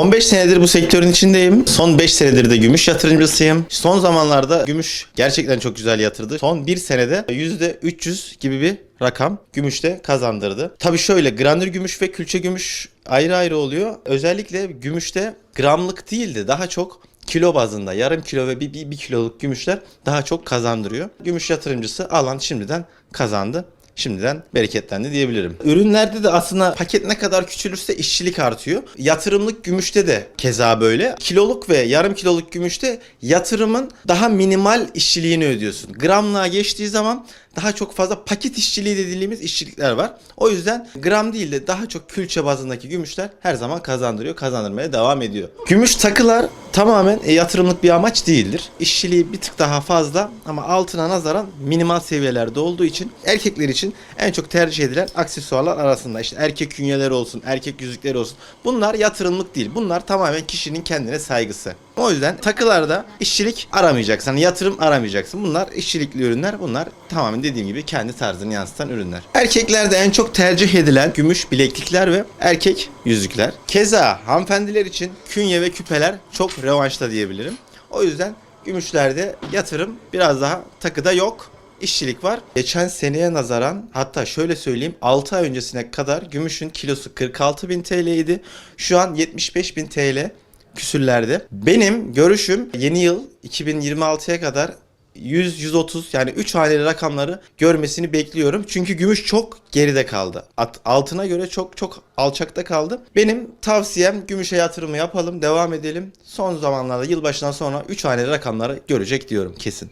15 senedir bu sektörün içindeyim. Son 5 senedir de gümüş yatırımcısıyım. Son zamanlarda gümüş gerçekten çok güzel yatırdı. Son 1 senede %300 gibi bir rakam gümüşte kazandırdı. Tabii şöyle granür gümüş ve külçe gümüş ayrı ayrı oluyor. Özellikle gümüşte gramlık değil de daha çok kilo bazında yarım kilo ve bir, bir, bir kiloluk gümüşler daha çok kazandırıyor. Gümüş yatırımcısı alan şimdiden kazandı. Şimdiden bereketlendi diyebilirim. Ürünlerde de aslında paket ne kadar küçülürse işçilik artıyor. Yatırımlık gümüşte de keza böyle. Kiloluk ve yarım kiloluk gümüşte yatırımın daha minimal işçiliğini ödüyorsun. Gramlığa geçtiği zaman daha çok fazla paket işçiliği dediğimiz işçilikler var. O yüzden gram değil de daha çok külçe bazındaki gümüşler her zaman kazandırıyor, kazandırmaya devam ediyor. Gümüş takılar tamamen e, yatırımlık bir amaç değildir. İşçiliği bir tık daha fazla ama altına nazaran minimal seviyelerde olduğu için erkekler için en çok tercih edilen aksesuarlar arasında işte erkek künyeleri olsun, erkek yüzükleri olsun. Bunlar yatırımlık değil. Bunlar tamamen kişinin kendine saygısı. O yüzden takılarda işçilik aramayacaksın. Yani yatırım aramayacaksın. Bunlar işçilikli ürünler. Bunlar tamamen dediğim gibi kendi tarzını yansıtan ürünler. Erkeklerde en çok tercih edilen gümüş bileklikler ve erkek yüzükler. Keza hanımefendiler için künye ve küpeler çok revanşta diyebilirim. O yüzden gümüşlerde yatırım biraz daha takıda yok işçilik var. Geçen seneye nazaran hatta şöyle söyleyeyim 6 ay öncesine kadar gümüşün kilosu 46.000 TL idi. Şu an 75.000 TL küsürlerde. Benim görüşüm yeni yıl 2026'ya kadar 100-130 yani 3 haneli rakamları görmesini bekliyorum. Çünkü gümüş çok geride kaldı. Altına göre çok çok alçakta kaldı. Benim tavsiyem gümüşe yatırımı yapalım, devam edelim. Son zamanlarda yılbaşından sonra 3 haneli rakamları görecek diyorum kesin.